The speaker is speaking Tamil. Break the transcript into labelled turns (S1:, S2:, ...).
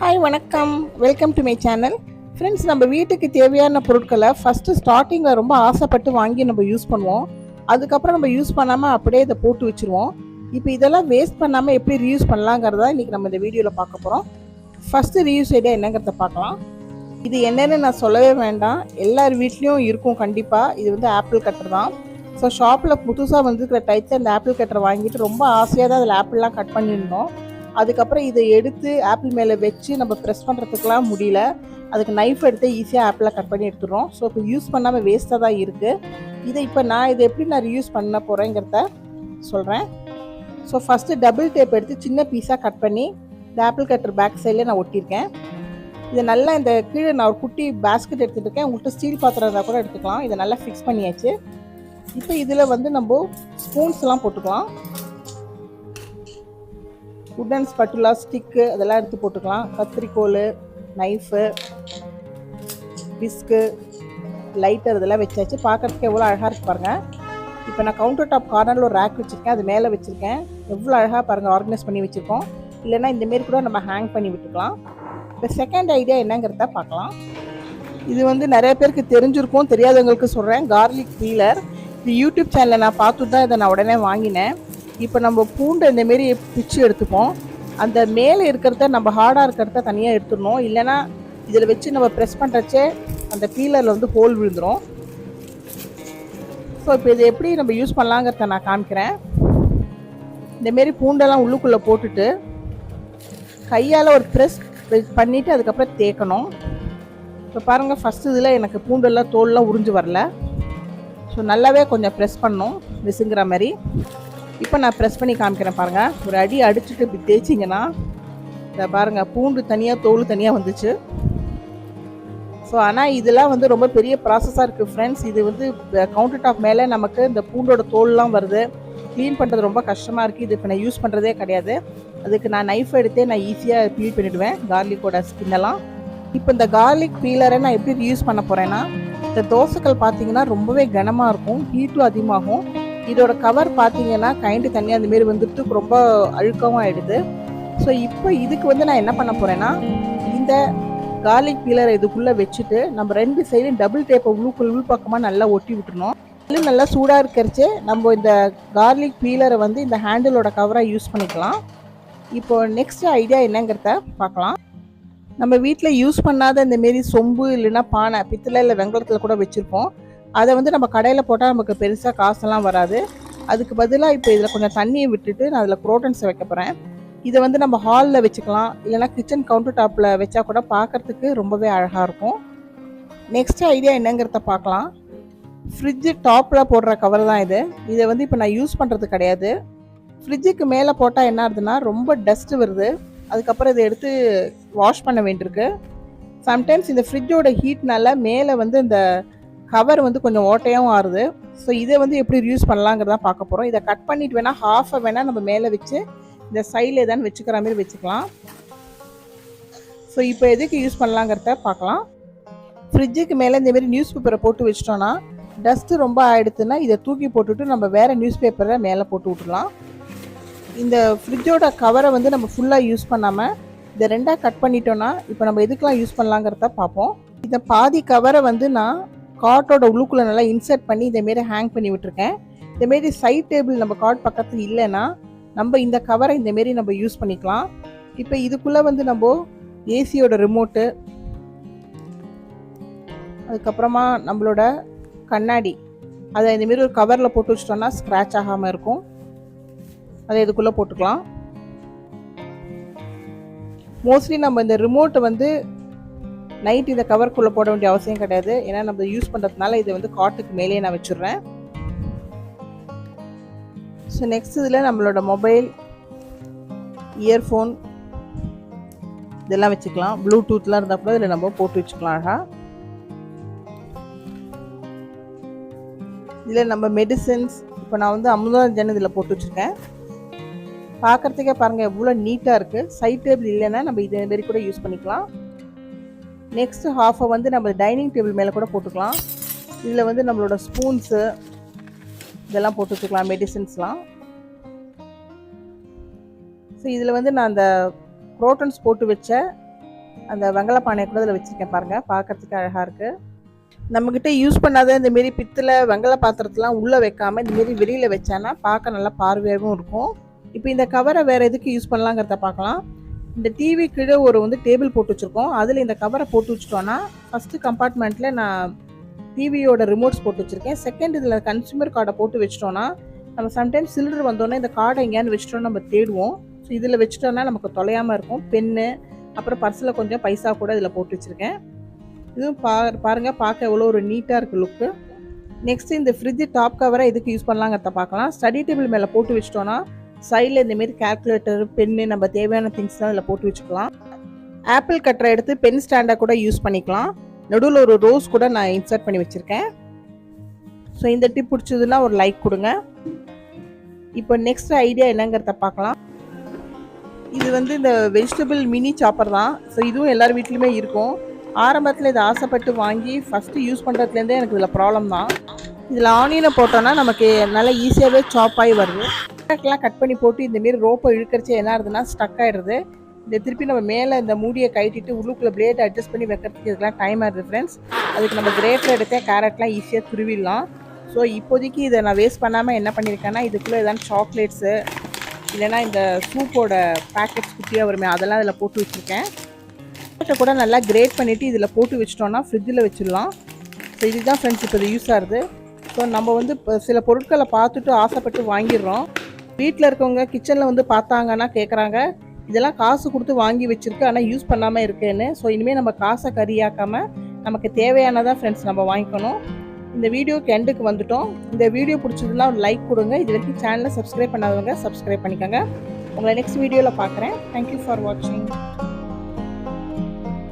S1: ஹாய் வணக்கம். Welcome to my channel friends நம்ம வீட்டுக்கு தேவையான பொருட்களை ஃபஸ்ட்டு ஸ்டார்டிங்கில் ரொம்ப ஆசைப்பட்டு வாங்கி நம்ம யூஸ் பண்ணுவோம். அதுக்கப்புறம் நம்ம யூஸ் பண்ணாமல் அப்படியே இதை போட்டு வச்சுருவோம். இப்போ இதெல்லாம் வேஸ்ட் பண்ணாமல் எப்படி ரீயூஸ் பண்ணலாங்கிறத இன்றைக்கி நம்ம இந்த வீடியோவில் பார்க்க போகிறோம் ஃபஸ்ட்டு ரீயூஸ் ஐடியா என்னங்கிறத பார்க்கலாம். இது என்னென்னு நான் சொல்லவே வேண்டாம். எல்லார் வீட்லேயும் இருக்கும் கண்டிப்பாக இது வந்து ஆப்பிள் கட்டர் தான். ஸோ ஷாப்பில் புதுசாக வந்துருக்கிற டைத்தில் அந்த ஆப்பிள் கட்டரை வாங்கிட்டு ரொம்ப ஆசையாக தான் அதில் ஆப்பிள்லாம் கட் பண்ணியிருந்தோம். அதுக்கப்புறம் இதை எடுத்து ஆப்பிள் மேலே வச்சு நம்ம ப்ரெஸ் பண்ணுறதுக்கெலாம் முடியல. அதுக்கு நைஃப் எடுத்து ஈஸியாக ஆப்பிளை கட் பண்ணி எடுத்துடுறோம். ஸோ இப்போ யூஸ் பண்ணாமல் வேஸ்ட்டாக தான் இருக்குது இதை இப்போ நான் இதை எப்படி நான் ரியூஸ் பண்ண போகிறேங்கிறத சொல்கிறேன் ஸோ ஃபஸ்ட்டு டபுள் டேப் எடுத்து சின்ன பீஸாக கட் பண்ணி இந்த ஆப்பிள் கட்டர் பேக் சைடில் நான் ஒட்டியிருக்கேன். இதை நல்லா இந்த கீழே நான் ஒரு குட்டி பேஸ்கெட் எடுத்துகிட்டு இருக்கேன். உங்கள்கிட்ட ஸ்டீல் பாத்திரம் இருந்தால் கூட எடுத்துக்கலாம். இதை நல்லா ஃபிக்ஸ் பண்ணியாச்சு. இப்போ இதில் வந்து நம்ம ஸ்பூன்ஸ்லாம் போட்டுக்கலாம். உட்டன் ஸ்பட்டுலா ஸ்டிக்கு அதெல்லாம் எடுத்து போட்டுக்கலாம். கத்திரிக்கோல் நைஃபு பிஸ்கு லைட்டர் இதெல்லாம் வச்சாச்சு. பார்க்குறதுக்கு எவ்வளோ அழகாக இருக்கு பாருங்கள் இப்போ நான் கவுண்டர் டாப் கார்னரில் ஒரு ரேக் வச்சுருக்கேன். அது மேலே வச்சுருக்கேன். எவ்வளோ அழகாக பாருங்கள் ஆர்கனைஸ் பண்ணி வச்சுருக்கோம். இல்லைன்னா இந்தமாரி கூட நம்ம ஹேங் பண்ணி விட்டுக்கலாம். இப்போ செகண்ட் ஐடியா என்னங்கிறத பார்க்கலாம். இது வந்து நிறைய பேருக்கு தெரிஞ்சிருக்கும் தெரியாதவங்களுக்கு சொல்கிறேன் கார்லிக் பீலர் இது யூடியூப் சேனலில் நான் பார்த்து தான் இதை நான் உடனே வாங்கினேன். இப்போ நம்ம பூண்டு இந்தமாரி பிச்சு எடுத்துப்போம். அந்த மேலே இருக்கிறத நம்ம ஹார்டாக இருக்கிறத தனியாக எடுத்துடணும். இல்லைன்னா இதில் வச்சு நம்ம ப்ரெஸ் பண்ணுறச்சே அந்த பீலரில் வந்து ஹோல் விழுந்துடும் ஸோ இப்போ இதை எப்படி நம்ம யூஸ் பண்ணலாங்கிறத நான் காமிக்கிறேன். இந்தமாரி பூண்டெல்லாம் உள்ளுக்குள்ளே போட்டுட்டு கையால் ஒரு ப்ரெஸ் பண்ணிவிட்டு அதுக்கப்புறம் தேய்க்கணும் இப்போ பாருங்கள் ஃபஸ்ட்டு இதில் எனக்கு பூண்டெல்லாம் தோல்லாம் உறிஞ்சு வரல. ஸோ நல்லாவே கொஞ்சம் ப்ரெஸ் பண்ணணும் விசுங்கிற மாதிரி இப்போ நான் ப்ரெஸ் பண்ணி காமிக்கிறேன் பாருங்கள் ஒரு அடி அடிச்சுட்டு இப்படி தேய்ச்சிங்கன்னா இதை பாருங்கள் பூண்டு தனியாக தோல் தனியாக வந்துச்சு. ஸோ ஆனால் இதெல்லாம் வந்து ரொம்ப பெரிய ப்ராசஸாக இருக்குது ஃப்ரெண்ட்ஸ் இது வந்து கவுண்டர் டாப் மேலே நமக்கு இந்த பூண்டோட தோல்லாம் வருது. க்ளீன் பண்ணுறது ரொம்ப கஷ்டமாக இருக்குது இது இப்போ நான் யூஸ் பண்ணுறதே கிடையாது. அதுக்கு நான் நைஃப் எடுத்தே நான் ஈஸியாக பீல் பண்ணிவிடுவேன் கார்லிக்கோட ஸ்கின்னெல்லாம் இப்போ இந்த கார்லிக் பீலரை நான் எப்படி யூஸ் பண்ண போகிறேன்னா இந்த தோசைகள் பார்த்தீங்கன்னா ரொம்பவே கனமாக இருக்கும். ஹீட்டும் அதிகமாகும். இதோட கவர் பார்த்தீங்கன்னா கைண்டு தண்ணி அந்தமாரி வந்துட்டு ரொம்ப அழுக்கவும் ஆயிடுது. ஸோ இப்போ இதுக்கு வந்து நான் என்ன பண்ண போகிறேன்னா இந்த கார்லிக் பீலரை இதுக்குள்ளே வச்சுட்டு நம்ம ரெண்டு சைடும் டபுள் டேப்பை உள்ளுக்குள் உள் பக்கமாக நல்லா ஒட்டி விட்டுருணும் இன்னும் நல்லா சூடாக இருக்கிறச்சு நம்ம இந்த கார்லிக் பீலரை வந்து இந்த ஹேண்டிலோட கவராக யூஸ் பண்ணிக்கலாம். இப்போ நெக்ஸ்ட் ஐடியா என்னங்கிறத பார்க்கலாம். நம்ம வீட்டில் யூஸ் பண்ணாத இந்தமாரி சொம்பு இல்லைன்னா பானை பித்தளை இல்லை வெங்கலத்தில் கூட வச்சுருப்போம். அதை வந்து நம்ம கடையில் போட்டால் நமக்கு பெருசாக காசெல்லாம் வராது. அதுக்கு பதிலாக இப்போ இதில் கொஞ்சம் தண்ணியை விட்டுட்டு நான் அதில் குரோட்டன்ஸை வைக்க போகிறேன் இதை வந்து நம்ம ஹாலில் வச்சுக்கலாம். இல்லைனா கிச்சன் கவுண்டர் டாப்பில் வச்சா கூட பார்க்குறதுக்கு ரொம்பவே அழகாக இருக்கும். நெக்ஸ்ட் ஐடியா என்னங்கிறத பார்க்கலாம். ஃப்ரிட்ஜு டாப்பில் போடுற கவர் தான் இது. இதை வந்து இப்போ நான் யூஸ் பண்ணுறது கிடையாது. ஃப்ரிட்ஜுக்கு மேலே போட்டால் என்ன ஆகுதுன்னா ரொம்ப டஸ்ட்டு வருது. அதுக்கப்புறம் இதை எடுத்து வாஷ் பண்ண வேண்டியிருக்கு. சம்டைம்ஸ் இந்த ஃப்ரிட்ஜோட ஹீட்னால மேலே வந்து இந்த கவர் வந்து கொஞ்சம் ஓட்டையாகவும் ஆறுது. ஸோ இதை வந்து எப்படி யூஸ் பண்ணலாங்கிறதா பார்க்க போகிறோம் இதை கட் பண்ணிட்டு வேணால் ஹாஃபை வேணால் நம்ம மேலே வச்சு இந்த சைடில் ஏதாவது வச்சுக்கிற மாதிரி வச்சுக்கலாம். ஸோ இப்போ எதுக்கு யூஸ் பண்ணலாங்கிறத பார்க்கலாம். ஃப்ரிட்ஜுக்கு மேலே இந்தமாரி நியூஸ் பேப்பரை போட்டு வச்சிட்டோன்னா டஸ்ட்டு ரொம்ப ஆகிடுதுன்னா இதை தூக்கி போட்டுட்டு நம்ம வேறு நியூஸ் பேப்பரை மேலே போட்டு விட்டுலாம் இந்த ஃப்ரிட்ஜோட கவரை வந்து நம்ம ஃபுல்லாக யூஸ் பண்ணாமல் இதை ரெண்டாக கட் பண்ணிட்டோன்னா இப்போ நம்ம எதுக்கெலாம் யூஸ் பண்ணலாங்கிறத பார்ப்போம். இந்த பாதி கவரை வந்து நான் காட்டோட உள்ளுக்குள்ளே நல்லா இன்சர்ட் பண்ணி இதேமாரி ஹேங் பண்ணி விட்டுருக்கேன். இதேமாரி சைட் டேபிள் நம்ம காட் பக்கத்தில் இல்லைன்னா நம்ம இந்த கவரை இந்தமாரி நம்ம யூஸ் பண்ணிக்கலாம். இப்போ இதுக்குள்ளே வந்து நம்ம ஏசியோட ரிமோட்டு அதுக்கப்புறமா நம்மளோட கண்ணாடி அதை இந்தமாரி ஒரு கவரில் போட்டு வச்சிட்டோம்னா ஸ்க்ராட்ச் ஆகாமல் இருக்கும். அதை இதுக்குள்ளே போட்டுக்கலாம். மோஸ்ட்லி நம்ம இந்த ரிமோட்டை வந்து நைட் இந்த கவருக்குள்ளே போட வேண்டிய அவசியம் கிடையாது. ஏன்னா நம்ம யூஸ் பண்ணுறதுனால இதை வந்து காட்டுக்கு மேலேயே நான் வச்சுடுறேன். ஸோ நெக்ஸ்ட் இதில் நம்மளோட மொபைல் இயர்ஃபோன் இதெல்லாம் வச்சுக்கலாம். ப்ளூடூத்லாம் இருந்தால் கூட இதில் நம்ம போட்டு வச்சுக்கலாம் அழகாக இதில் நம்ம மெடிசன்ஸ் இப்போ நான் வந்து அமுதாஜன் இதில் போட்டு வச்சுருக்கேன். பார்க்குறதுக்கே பாருங்கள் எவ்வளோ நீட்டாக இருக்குது சைட் டேபிள் இல்லைன்னா நம்ம இதே மாரி கூட யூஸ் பண்ணிக்கலாம். நெக்ஸ்ட்டு ஹாஃபை வந்து நம்ம டைனிங் டேபிள் மேலே கூட போட்டுக்கலாம். இதில் வந்து நம்மளோட ஸ்பூன்ஸு இதெல்லாம் போட்டு வச்சுக்கலாம் மெடிசின்ஸ்லாம் ஸோ இதில் வந்து நான் அந்த ப்ரோட்டன்ஸ் போட்டு வச்ச அந்த வெங்கல பானையை கூட இதில் வச்சுருக்கேன் பாருங்கள் பார்க்கறதுக்கு அழகாக இருக்குது நம்மக்கிட்ட யூஸ் பண்ணாத இந்த மாரி பித்தளை வெங்கல பாத்திரத்தெலாம் உள்ளே வைக்காமல் இந்த மாரி வெளியில் வச்சானா பார்க்க நல்லா பார்வையாகவும் இருக்கும். இப்போ இந்த கவரை வேறு எதுக்கு யூஸ் பண்ணலாங்கிறத பார்க்கலாம். இந்த டிவி கீழே ஒரு வந்து டேபிள் போட்டு வச்சுருக்கோம். அதில் இந்த கவரை போட்டு வச்சுட்டோன்னா ஃபஸ்ட்டு கம்பார்ட்மெண்ட்டில் நான் டிவியோட ரிமோட்ஸ் போட்டு வச்சுருக்கேன். செகண்ட் இதில் கன்சூமர் கார்டை போட்டு வச்சிட்டோன்னா நம்ம சம்டைம்ஸ் சிலிண்டர் வந்தோன்னே இந்த கார்டை எங்கேயான்னு வச்சிட்டோம் நம்ம தேடுவோம். ஸோ இதில் வச்சிட்டோன்னா நமக்கு தொலையாமல் இருக்கும். பென்னு அப்புறம் பர்ஸில் கொஞ்சம் பைசா கூட இதில் போட்டு வச்சுருக்கேன். இதுவும் பா பாருங்கள் பார்க்க எவ்வளோ ஒரு நீட்டாக இருக்குது லுக்கு நெக்ஸ்ட் இந்த ஃப்ரிட்ஜ் டாப் கவரை எதுக்கு யூஸ் பண்ணலாங்கிறத பார்க்கலாம். ஸ்டடி டேபிள் மேலே போட்டு வச்சிட்டோன்னா சைடில் இந்தமாரி கேல்குலேட்டர் பென்னு நம்ம தேவையான திங்ஸ்லாம் இதில் போட்டு வச்சுக்கலாம். ஆப்பிள் கட்டரை எடுத்து பென் ஸ்டாண்டாக கூட யூஸ் பண்ணிக்கலாம். நடுவில் ஒரு ரோஸ் கூட நான் இன்சர்ட் பண்ணி வச்சுருக்கேன். ஸோ இந்த டிப் பிடிச்சதுன்னா ஒரு லைக் கொடுங்க. இப்போ நெக்ஸ்ட் ஐடியா என்னங்கிறத பார்க்கலாம். இது வந்து இந்த வெஜிடபிள் மினி சாப்பர் தான். ஸோ இதுவும் எல்லார் வீட்லேயுமே இருக்கும். ஆரம்பத்தில் இதை ஆசைப்பட்டு வாங்கி ஃபஸ்ட்டு யூஸ் பண்ணுறதுலேருந்தே எனக்கு இதில் ப்ராப்ளம் தான். இதில் ஆனியனை போட்டோன்னா நமக்கு நல்லா ஈஸியாகவே சாப் ஆகி வருது. கேரட்லாம் கட் பண்ணி போட்டு இந்தமாரி ரோப்பை இழுக்கரிச்சு என்ன ஆகுதுன்னா ஸ்டக் ஆகிடுது இந்த திருப்பி நம்ம மேலே இந்த மூடியை கட்டிட்டு உள்ளுக்குள்ளே பிளேட் அட்ஜஸ்ட் பண்ணி வைக்கிறதுக்கு இதெல்லாம் டைம் ஆகுது ஃப்ரெண்ட்ஸ் அதுக்கு நம்ம கிரேட்டர் எடுத்தே கேரட்லாம் ஈஸியாக துருவிடலாம். ஸோ இப்போதைக்கு இதை நான் வேஸ்ட் பண்ணாமல் என்ன பண்ணியிருக்கேன்னா இதுக்குள்ளே எதாவது சாக்லேட்ஸு இல்லைன்னா இந்த சூப்போட பேக்கெட்ஸ் குட்டியாக வருமே அதெல்லாம் இதில் போட்டு வச்சுருக்கேன். கேரட்டை கூட நல்லா கிரேட் பண்ணிவிட்டு இதில் போட்டு வச்சிட்டோன்னா ஃப்ரிட்ஜில் வச்சிடலாம். ஸோ இதுதான் ஃப்ரெண்ட்ஸ் இப்போ யூஸ் ஆகுது. ஸோ நம்ம வந்து இப்போ சில பொருட்களை பார்த்துட்டு ஆசைப்பட்டு வாங்கிடுறோம். வீட்டில் இருக்கவங்க கிச்சனில் வந்து பார்த்தாங்கன்னா கேட்குறாங்க இதெல்லாம் காசு கொடுத்து வாங்கி வச்சுருக்கு ஆனால் யூஸ் பண்ணாமல் இருக்கேன்னு. ஸோ இனிமேல் நம்ம காசை கறியாக்காமல் நமக்கு தேவையானதான் ஃப்ரெண்ட்ஸ் நம்ம வாங்கிக்கணும். இந்த வீடியோக்கு எண்டுக்கு வந்துட்டோம். இந்த வீடியோ பிடிச்சதுன்னா ஒரு லைக் கொடுங்க. இது வரைக்கும் சேனலை சப்ஸ்கிரைப் பண்ணாதவங்க சப்ஸ்கிரைப் பண்ணிக்கோங்க. உங்களை நெக்ஸ்ட் வீடியோவில் பார்க்குறேன். தேங்க்யூ ஃபார் வாட்சிங்